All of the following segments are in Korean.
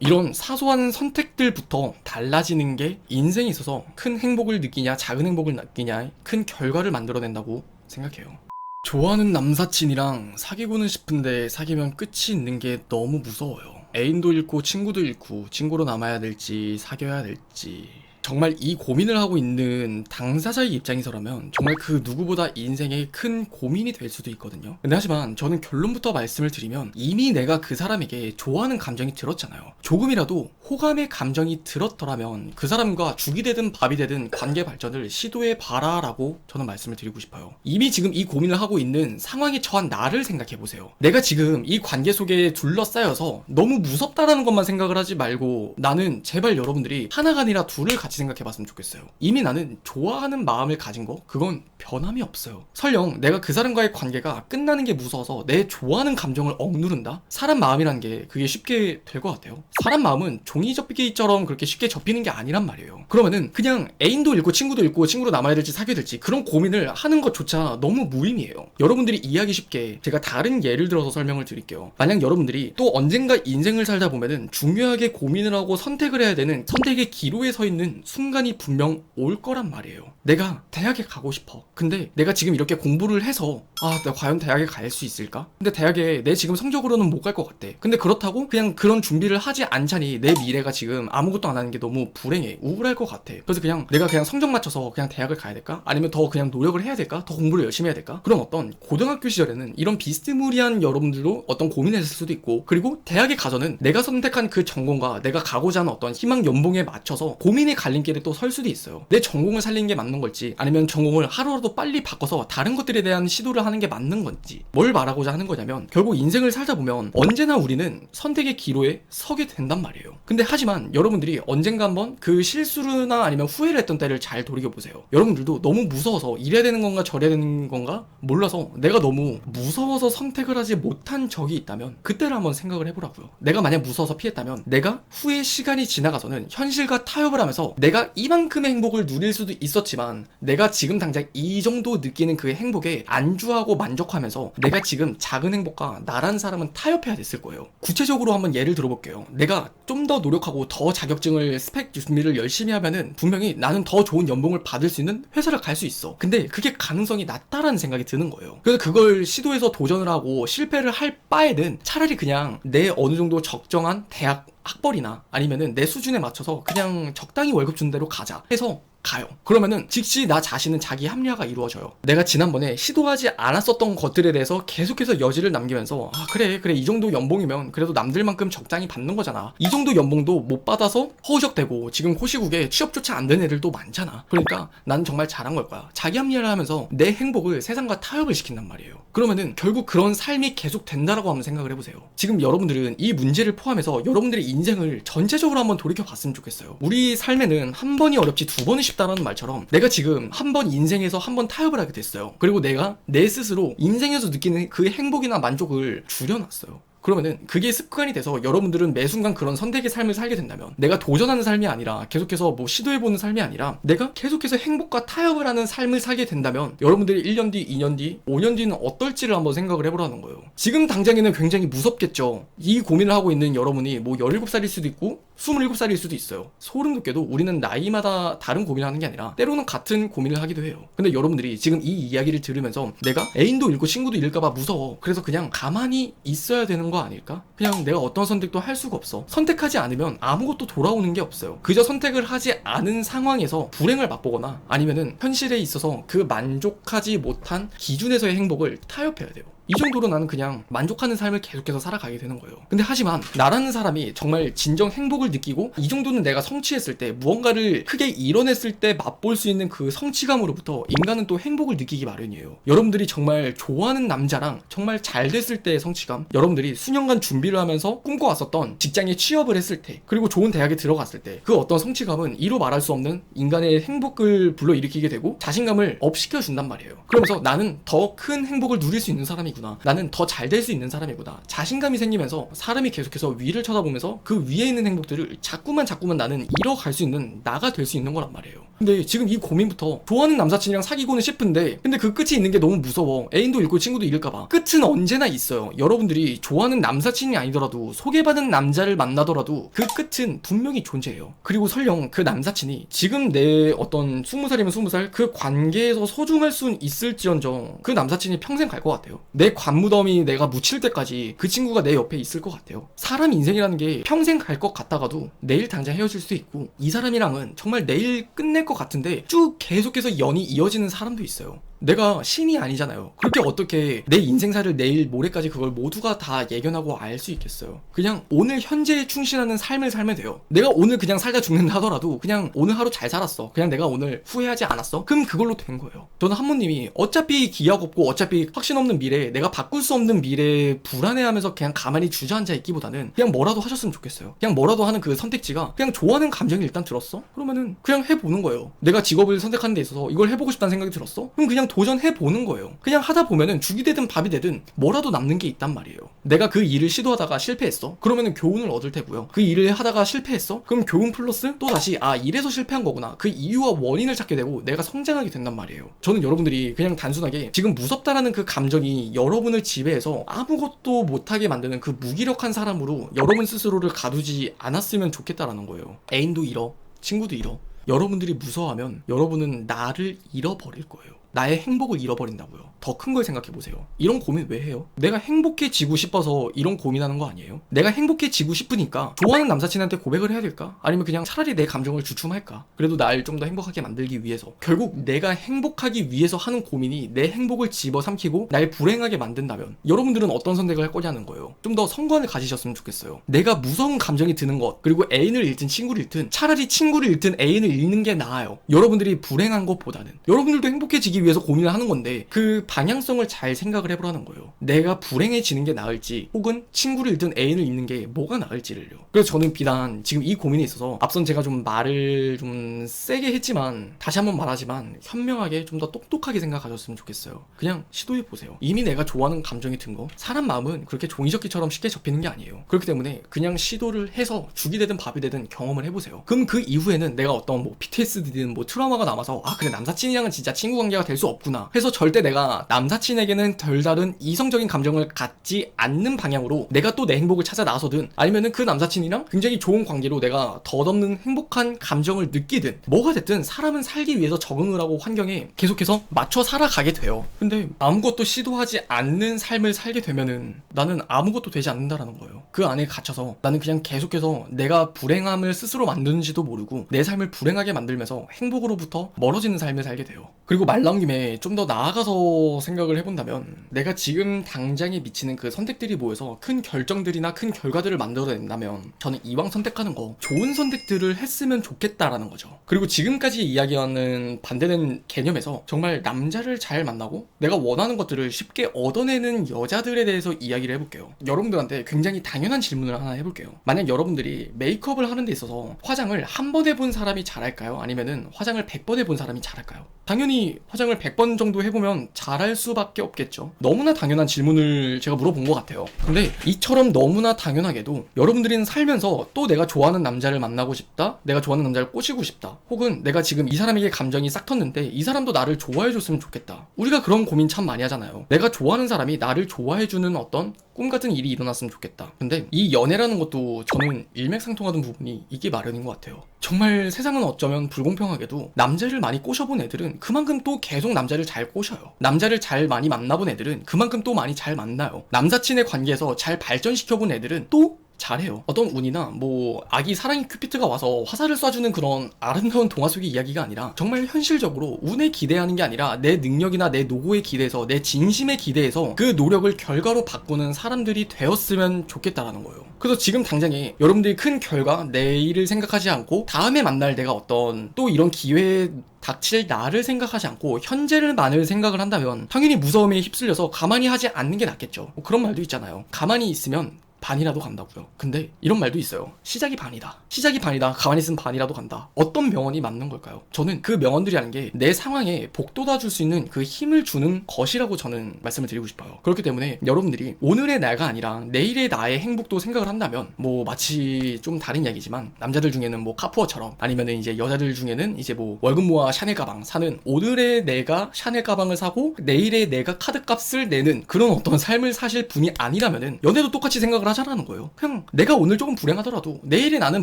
이런 사소한 선택들부터 달라지는 게 인생에 있어서 큰 행복을 느끼냐 작은 행복을 느끼냐 큰 결과를 만들어낸다고 생각해요. 좋아하는 남사친이랑 사귀고는 싶은데 사귀면 끝이 있는 게 너무 무서워요. 애인도 잃고 친구도 잃고 친구로 남아야 될지 사귀어야 될지 정말 이 고민을 하고 있는 당사자의 입장에서라면 정말 그 누구보다 인생에 큰 고민이 될 수도 있거든요. 근데 하지만 저는 결론부터 말씀을 드리면 이미 내가 그 사람에게 좋아하는 감정이 들었잖아요. 조금이라도 호감의 감정이 들었더라면 그 사람과 죽이 되든 밥이 되든 관계 발전을 시도해 봐라라고 저는 말씀을 드리고 싶어요. 이미 지금 이 고민을 하고 있는 상황에 처한 나를 생각해 보세요. 내가 지금 이 관계 속에 둘러싸여서 너무 무섭다라는 것만 생각을 하지 말고 나는 제발 여러분들이 하나가 아니라 둘을 같이 생각해 봤으면 좋겠어요. 이미 나는 좋아하는 마음을 가진 거 그건 변함이 없어요. 설령 내가 그 사람과의 관계가 끝나는 게 무서워서 내 좋아하는 감정을 억누른다? 사람 마음이란 게 그게 쉽게 될 것 같아요. 사람 마음은 종이 접기처럼 그렇게 쉽게 접히는 게 아니란 말이에요. 그러면은 그냥 애인도 잃고 친구도 잃고 친구로 남아야 될지 사귀어야 될지 그런 고민을 하는 것조차 너무 무의미해요. 여러분들이 이해하기 쉽게 제가 다른 예를 들어서 설명을 드릴게요. 만약 여러분들이 또 언젠가 인생을 살다 보면은 중요하게 고민을 하고 선택을 해야 되는 선택의 기로에 서 있는 순간이 분명 올 거란 말이에요. 내가 대학에 가고 싶어. 근데 내가 지금 이렇게 공부를 해서 아, 내가 과연 대학에 갈 수 있을까? 근데 대학에 내 지금 성적으로는 못 갈 것 같아. 근데 그렇다고 그냥 그런 준비를 하지 않자니 내 미래가 지금 아무것도 안 하는 게 너무 불행해. 우울할 것 같아. 그래서 그냥 내가 그냥 성적 맞춰서 그냥 대학을 가야 될까? 아니면 더 그냥 노력을 해야 될까? 더 공부를 열심히 해야 될까? 그런 어떤 고등학교 시절에는 이런 비스무리한 여러분들도 어떤 고민을 했을 수도 있고 그리고 대학에 가서는 내가 선택한 그 전공과 내가 가고자 하는 어떤 희망 연봉에 맞춰서 고민의 갈 림길에 또 설 수도 있어요. 내 전공을 살리는 게 맞는 걸지 아니면 전공을 하루라도 빨리 바꿔서 다른 것들에 대한 시도를 하는 게 맞는 건지 뭘 말하고자 하는 거냐면 결국 인생을 살다 보면 언제나 우리는 선택의 기로에 서게 된단 말이에요. 근데 하지만 여러분들이 언젠가 한번 그 실수나 아니면 후회를 했던 때를 잘 돌이켜 보세요. 여러분들도 너무 무서워서 이래야 되는 건가 저래야 되는 건가 몰라서 내가 너무 무서워서 선택을 하지 못한 적이 있다면 그때를 한번 생각을 해보라고요. 내가 만약 무서워서 피했다면 내가 후에 시간이 지나가서는 현실과 타협을 하면서 내가 이만큼의 행복을 누릴 수도 있었지만 내가 지금 당장 이 정도 느끼는 그 행복에 안주하고 만족하면서 내가 지금 작은 행복과 나란 사람은 타협해야 됐을 거예요. 구체적으로 한번 예를 들어볼게요. 내가 좀 더 노력하고 더 자격증을 스펙 준비를 열심히 하면은 분명히 나는 더 좋은 연봉을 받을 수 있는 회사를 갈 수 있어. 근데 그게 가능성이 낮다라는 생각이 드는 거예요. 그래서 그걸 시도해서 도전을 하고 실패를 할 바에는 차라리 그냥 내 어느 정도 적정한 대학 학벌이나 아니면은 내 수준에 맞춰서 그냥 적당히 월급 준 대로 가자. 해서 가요. 그러면은 즉시 나 자신은 자기 합리화가 이루어져요. 내가 지난번에 시도하지 않았었던 것들에 대해서 계속해서 여지를 남기면서 아 그래 그래 이 정도 연봉이면 그래도 남들만큼 적당히 받는 거잖아. 이 정도 연봉도 못 받아서 허우적대고 지금 코시국에 취업조차 안 된 애들도 많잖아. 그러니까 난 정말 잘한 걸 거야. 자기 합리화를 하면서 내 행복을 세상과 타협을 시킨단 말이에요. 그러면은 결국 그런 삶이 계속 된다라고 한번 생각을 해보세요. 지금 여러분들은 이 문제를 포함해서 여러분들의 인생을 전체적으로 한번 돌이켜 봤으면 좋겠어요. 우리 삶에는 한 번이 어렵지 두 번은 쉽 다라는 말처럼 내가 지금 한 번 인생에서 한 번 타협을 하게 됐어요. 그리고 내가 내 스스로 인생에서 느끼는 그 행복이나 만족을 줄여놨어요. 그러면은 그게 습관이 돼서 여러분들은 매 순간 그런 선택의 삶을 살게 된다면 내가 도전하는 삶이 아니라 계속해서 뭐 시도해보는 삶이 아니라 내가 계속해서 행복과 타협을 하는 삶을 살게 된다면 여러분들이 1년 뒤, 2년 뒤, 5년 뒤는 어떨지를 한번 생각을 해보라는 거예요. 지금 당장에는 굉장히 무섭겠죠. 이 고민을 하고 있는 여러분이 뭐 17살일 수도 있고 27살일 수도 있어요. 소름 돋게도 우리는 나이마다 다른 고민을 하는 게 아니라 때로는 같은 고민을 하기도 해요. 근데 여러분들이 지금 이 이야기를 들으면서 내가 애인도 잃고 친구도 잃을까봐 무서워. 그래서 그냥 가만히 있어야 되는 거 아닐까? 그냥 내가 어떤 선택도 할 수가 없어. 선택하지 않으면 아무것도 돌아오는 게 없어요. 그저 선택을 하지 않은 상황에서 불행을 맛보거나 아니면은 현실에 있어서 그 만족하지 못한 기준에서의 행복을 타협해야 돼요. 이 정도로 나는 그냥 만족하는 삶을 계속해서 살아가게 되는 거예요. 근데 하지만 나라는 사람이 정말 진정 행복을 느끼고 이 정도는 내가 성취했을 때 무언가를 크게 이뤄냈을 때 맛볼 수 있는 그 성취감으로부터 인간은 또 행복을 느끼기 마련이에요. 여러분들이 정말 좋아하는 남자랑 정말 잘 됐을 때의 성취감, 여러분들이 수년간 준비를 하면서 꿈꿔왔었던 직장에 취업을 했을 때, 그리고 좋은 대학에 들어갔을 때 그 어떤 성취감은 이로 말할 수 없는 인간의 행복을 불러일으키게 되고 자신감을 업시켜 준단 말이에요. 그러면서 나는 더 큰 행복을 누릴 수 있는 사람이 사람이구나. 나는 더 잘 될 수 있는 사람이구나. 자신감이 생기면서 사람이 계속해서 위를 쳐다보면서 그 위에 있는 행복들을 자꾸만 자꾸만 나는 잃어갈 수 있는 나가 될 수 있는 거란 말이에요. 근데 지금 이 고민부터 좋아하는 남사친이랑 사귀고는 싶은데 근데 그 끝이 있는 게 너무 무서워. 애인도 잃고 친구도 잃을까봐. 끝은 언제나 있어요. 여러분들이 좋아하는 남사친이 아니더라도 소개받은 남자를 만나더라도 그 끝은 분명히 존재해요. 그리고 설령 그 남사친이 지금 내 어떤 20살이면 20살 그 관계에서 소중할 순 있을지언정 그 남사친이 평생 갈 것 같아요. 내 관무덤이 내가 묻힐 때까지 그 친구가 내 옆에 있을 것 같아요. 사람 인생이라는 게 평생 갈 것 같다가도 내일 당장 헤어질 수도 있고 이 사람이랑은 정말 내일 끝낼 것 같은데 쭉 계속해서 연이 이어지는 사람도 있어요. 내가 신이 아니잖아요. 그렇게 어떻게 내 인생사를 내일 모레까지 그걸 모두가 다 예견하고 알 수 있겠어요. 그냥 오늘 현재에 충실하는 삶을 살면 돼요. 내가 오늘 그냥 살다 죽는다 하더라도 그냥 오늘 하루 잘 살았어. 그냥 내가 오늘 후회하지 않았어. 그럼 그걸로 된 거예요. 저는 한모님이 어차피 기약 없고 어차피 확신 없는 미래, 내가 바꿀 수 없는 미래에 불안해하면서 그냥 가만히 주저앉아 있기보다는 그냥 뭐라도 하셨으면 좋겠어요. 그냥 뭐라도 하는 그 선택지가 그냥 좋아하는 감정이 일단 들었어? 그러면은 그냥 해보는 거예요. 내가 직업을 선택하는 데 있어서 이걸 해보고 싶다는 생각이 들었어? 그럼 그냥 도전해 보는 거예요. 그냥 하다 보면은 죽이 되든 밥이 되든 뭐라도 남는 게 있단 말이에요. 내가 그 일을 시도하다가 실패했어. 그러면은 교훈을 얻을 테고요. 그 일을 하다가 실패했어. 그럼 교훈 플러스 또 다시 아 이래서 실패한 거구나. 그 이유와 원인을 찾게 되고 내가 성장하게 된단 말이에요. 저는 여러분들이 그냥 단순하게 지금 무섭다라는 그 감정이 여러분을 지배해서 아무것도 못하게 만드는 그 무기력한 사람으로 여러분 스스로를 가두지 않았으면 좋겠다라는 거예요. 애인도 잃어, 친구도 잃어. 여러분들이 무서워하면 여러분은 나를 잃어버릴 거예요. 나의 행복을 잃어버린다고요. 더 큰 걸 생각해 보세요. 이런 고민 왜 해요? 내가 행복해지고 싶어서 이런 고민하는 거 아니에요? 내가 행복해지고 싶으니까 좋아하는 남사친한테 고백을 해야 될까? 아니면 그냥 차라리 내 감정을 주춤할까? 그래도 날 좀 더 행복하게 만들기 위해서. 결국 내가 행복하기 위해서 하는 고민이 내 행복을 집어삼키고 날 불행하게 만든다면 여러분들은 어떤 선택을 할 거냐는 거예요. 좀 더 성관을 가지셨으면 좋겠어요. 내가 무서운 감정이 드는 것, 그리고 애인을 잃든 친구를 잃든 차라리 친구를 잃든 애인을 잃는 게 나아요. 여러분들이 불행한 것보다는. 여러분들도 행복해지기 위해서 고민을 하는 건데 그 방향성을 잘 생각을 해보라는 거예요. 내가 불행해지는 게 나을지 혹은 친구를 잃든 애인을 잃는 게 뭐가 나을지를요. 그래서 저는 비단 지금 이 고민에 있어서 앞선 제가 좀 말을 좀 세게 했지만 다시 한번 말하지만 현명하게 좀 더 똑똑하게 생각하셨으면 좋겠어요. 그냥 시도해 보세요. 이미 내가 좋아하는 감정이 든 거. 사람 마음은 그렇게 종이접기처럼 쉽게 접히는 게 아니에요. 그렇기 때문에 그냥 시도를 해서 죽이 되든 밥이 되든 경험을 해보세요. 그럼 그 이후에는 내가 어떤 뭐 PTSD든 뭐 트라우마가 남아서 아 그래 남사친이랑은 진짜 친구 관계가 될수 없구나 해서 절대 내가 남사친에게는 덜 다른 이성적인 감정을 갖지 않는 방향으로 내가 또 내 행복을 찾아 나서든 아니면은 그 남사친이랑 굉장히 좋은 관계로 내가 덧없는 행복한 감정을 느끼든 뭐가 됐든 사람은 살기 위해서 적응을 하고 환경에 계속해서 맞춰 살아가게 돼요. 근데 아무것도 시도하지 않는 삶을 살게 되면은 나는 아무것도 되지 않는다라는 거예요. 그 안에 갇혀서 나는 그냥 계속해서 내가 불행함을 스스로 만드는지도 모르고 내 삶을 불행하게 만들면서 행복으로부터 멀어지는 삶을 살게 돼요. 그리고 말 나온 김에 좀 더 나아가서 생각을 해본다면 내가 지금 당장에 미치는 그 선택들이 모여서 큰 결정들이나 큰 결과들을 만들어낸다면 저는 이왕 선택하는 거 좋은 선택들을 했으면 좋겠다라는 거죠. 그리고 지금까지 이야기하는 반대된 개념에서 정말 남자를 잘 만나고 내가 원하는 것들을 쉽게 얻어내는 여자들에 대해서 이야기를 해볼게요. 여러분들한테 굉장히 당연한 질문을 하나 해볼게요. 만약 여러분들이 메이크업을 하는 데 있어서 화장을 한 번 해본 사람이 잘할까요? 아니면은 화장을 100번 해본 사람이 잘할까요? 당연히 화장을 100번 정도 해보면 잘할 수밖에 없겠죠. 너무나 당연한 질문을 제가 물어본 것 같아요. 근데 이처럼 너무나 당연하게도 여러분들은 살면서 또 내가 좋아하는 남자를 만나고 싶다? 내가 좋아하는 남자를 꼬시고 싶다? 혹은 내가 지금 이 사람에게 감정이 싹 텄는데 이 사람도 나를 좋아해줬으면 좋겠다. 우리가 그런 고민 참 많이 하잖아요. 내가 좋아하는 사람이 나를 좋아해주는 어떤 꿈 같은 일이 일어났으면 좋겠다. 근데 이 연애라는 것도 저는 일맥상통하는 부분이 있기 마련인 것 같아요. 정말 세상은 어쩌면 불공평하게도 남자를 많이 꼬셔본 애들은 그만큼 또 계속 남자를 잘 꼬셔요. 남자를 잘 많이 만나본 애들은 그만큼 또 많이 잘 만나요. 남사친의 관계에서 잘 발전시켜본 애들은 또 잘해요. 어떤 운이나 뭐 아기 사랑의 큐피트가 와서 화살을 쏴주는 그런 아름다운 동화 속의 이야기가 아니라 정말 현실적으로 운에 기대하는 게 아니라 내 능력이나 내 노고에 기대해서 내 진심에 기대해서 그 노력을 결과로 바꾸는 사람들이 되었으면 좋겠다라는 거예요. 그래서 지금 당장에 여러분들이 큰 결과 내일을 생각하지 않고 다음에 만날 내가 어떤 또 이런 기회에 닥칠 나를 생각하지 않고 현재를 만을 생각을 한다면 당연히 무서움에 휩쓸려서 가만히 하지 않는 게 낫겠죠. 뭐 그런 말도 있잖아요. 가만히 있으면 반이라도 간다고요. 근데 이런 말도 있어요. 시작이 반이다. 시작이 반이다. 가만히 있으면 반이라도 간다. 어떤 명언이 맞는 걸까요? 저는 그 명언들이라는 게 내 상황에 복돋아 줄 수 있는 그 힘을 주는 것이라고 저는 말씀을 드리고 싶어요. 그렇기 때문에 여러분들이 오늘의 나가 아니라 내일의 나의 행복도 생각을 한다면 뭐 마치 좀 다른 이야기지만 남자들 중에는 뭐 카푸어처럼 아니면은 이제 여자들 중에는 이제 뭐 월급 모아 샤넬 가방 사는 오늘의 내가 샤넬 가방을 사고 내일의 내가 카드 값을 내는 그런 어떤 삶을 사실 분이 아니라면은 연애도 똑같이 생각을 하자라는 거예요. 그냥 내가 오늘 조금 불행하더라도 내일의 나는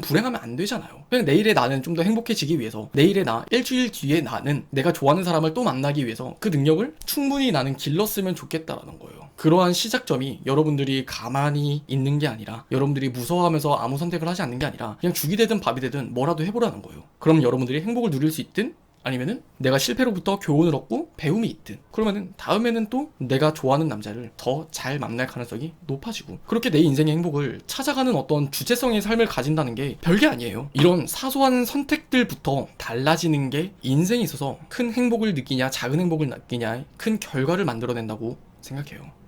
불행하면 안 되잖아요. 그냥 내일의 나는 좀 더 행복해지기 위해서 내일의 나 일주일 뒤에 나는 내가 좋아하는 사람을 또 만나기 위해서 그 능력을 충분히 나는 길렀으면 좋겠다라는 거예요. 그러한 시작점이 여러분들이 가만히 있는 게 아니라 여러분들이 무서워하면서 아무 선택을 하지 않는 게 아니라 그냥 죽이 되든 밥이 되든 뭐라도 해보라는 거예요. 그럼 여러분들이 행복을 누릴 수 있든 아니면은 내가 실패로부터 교훈을 얻고 배움이 있든 그러면은 다음에는 또 내가 좋아하는 남자를 더 잘 만날 가능성이 높아지고 그렇게 내 인생의 행복을 찾아가는 어떤 주체성의 삶을 가진다는 게 별게 아니에요. 이런 사소한 선택들부터 달라지는 게 인생에 있어서 큰 행복을 느끼냐 작은 행복을 느끼냐 큰 결과를 만들어낸다고 생각해요